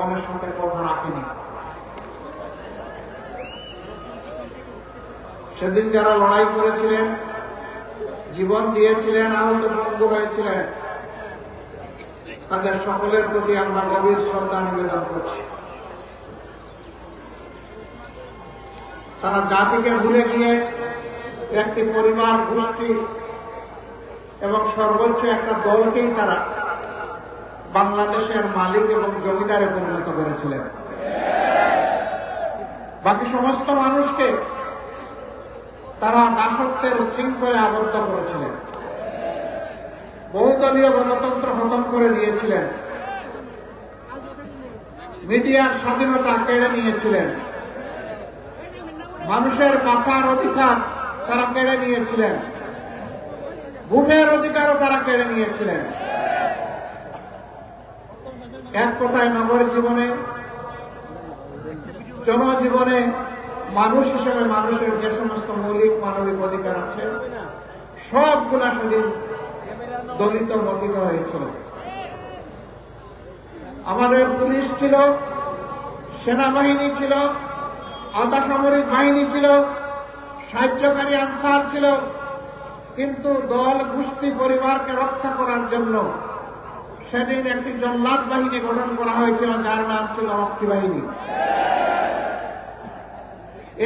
জনগণের সঙ্গে কথা রাখেনি সেদিন যারা লড়াই করেছিলেন, জীবন দিয়েছিলেন আহত বন্ধু হয়েছিলেন তাদের সকলের প্রতি আমরা গভীর শ্রদ্ধা নিবেদন করছি। তারা জাতিকে ভুলে গিয়ে একটি পরিবার, গোষ্ঠী এবং সর্বোচ্চ একটা দলকেই তারা বাংলাদেশের মালিক এবং জমিদারে পরিণত করেছিলেন। বাকি সমস্ত মানুষকে তারা দাসত্বের শৃঙ্খলে আবদ্ধ করেছিলেন। বহুদলীয় গণতন্ত্র খতম করে দিয়েছিলেন। মিডিয়ার স্বাধীনতা কেড়ে নিয়েছিলেন। মানুষের বাঁচার অধিকার তারা কেড়ে নিয়েছিলেন। ভূমের অধিকারও তারা কেড়ে নিয়েছিলেন। এক কথায় নগর জীবনে, জনজীবনে মানুষ হিসেবে মানুষের যে সমস্ত মৌলিক মানবিক অধিকার আছে, সবগুলা সেদিন দলিত মতিত হয়েছিল। আমাদের পুলিশ ছিল, সেনাবাহিনী ছিল আধা সামরিক বাহিনী ছিল, সাহায্যকারী আনসার ছিল, কিন্তু দল গোষ্ঠী পরিবারকে রক্ষা করার জন্য সেদিন একটি জল্লাদ বাহিনী গঠন করা হয়েছিল, যার নাম ছিল রক্ষী বাহিনী।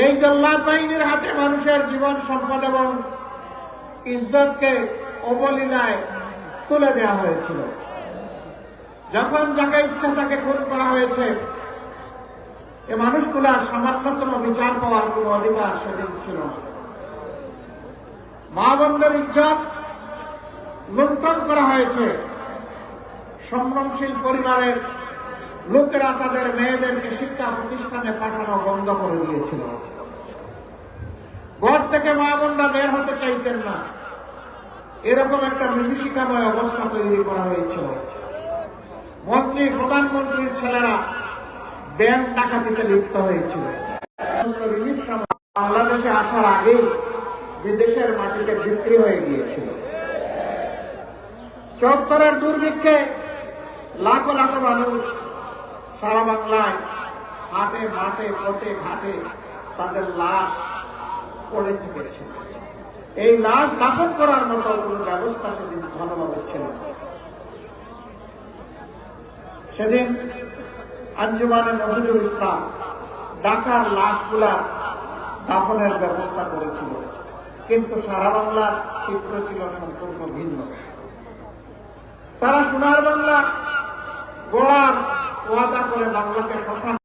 এই জল্লাদ বাহিনীর হাতে মানুষের জীবন, সম্পদ এবং ইজ্জতকে অবলীলায় তুলে দেওয়া হয়েছিল। যখন যাকে ইচ্ছা তাকে খুন করা হয়েছে, এ মানুষগুলার সামান্যতম বিচার পাওয়ার কোন অধিকার সেদিন ছিল মা বন্ধের ইজ্জত লুণ্ঠন করা হয়েছে। সংগ্রামশীল পরিবারের লোকেরা তাদের মেয়েদেরকে শিক্ষা প্রতিষ্ঠানে পাঠানো বন্ধ করে দিয়েছিল। ঘর থেকে মা বোনরা বের হতে চাইতেন না। এরকম একটা বিভীষিকাময় অবস্থা তৈরি করা হয়েছিল। মন্ত্রী, প্রধানমন্ত্রীর ছেলেরা ব্যাংক ডাকাতিতে লিপ্ত হয়েছিল। বাংলাদেশে আসার আগেই বিদেশের মাটিতে বিক্রি হয়ে গিয়েছিল। চত্বরের দুর্ভিক্ষে লাখো লাখো মানুষ সারা বাংলায় হাটে, মাঠে পথে ঘাটে তাদের লাশ পড়ে থেকেছে। এই লাশ দাফন করার মতো কোন ব্যবস্থা সেদিন ভালোভাবে ছিল সেদিন আঞ্জুমানে মফিজুল ইসলাম ঢাকার লাশগুলা দাফনের ব্যবস্থা করেছিল। কিন্তু সারা বাংলার চিত্র ছিল সম্পূর্ণ ভিন্ন। তারা সোনার বাংলা গোড়ার ওয়াদা করে বাংলাকে শ্মশান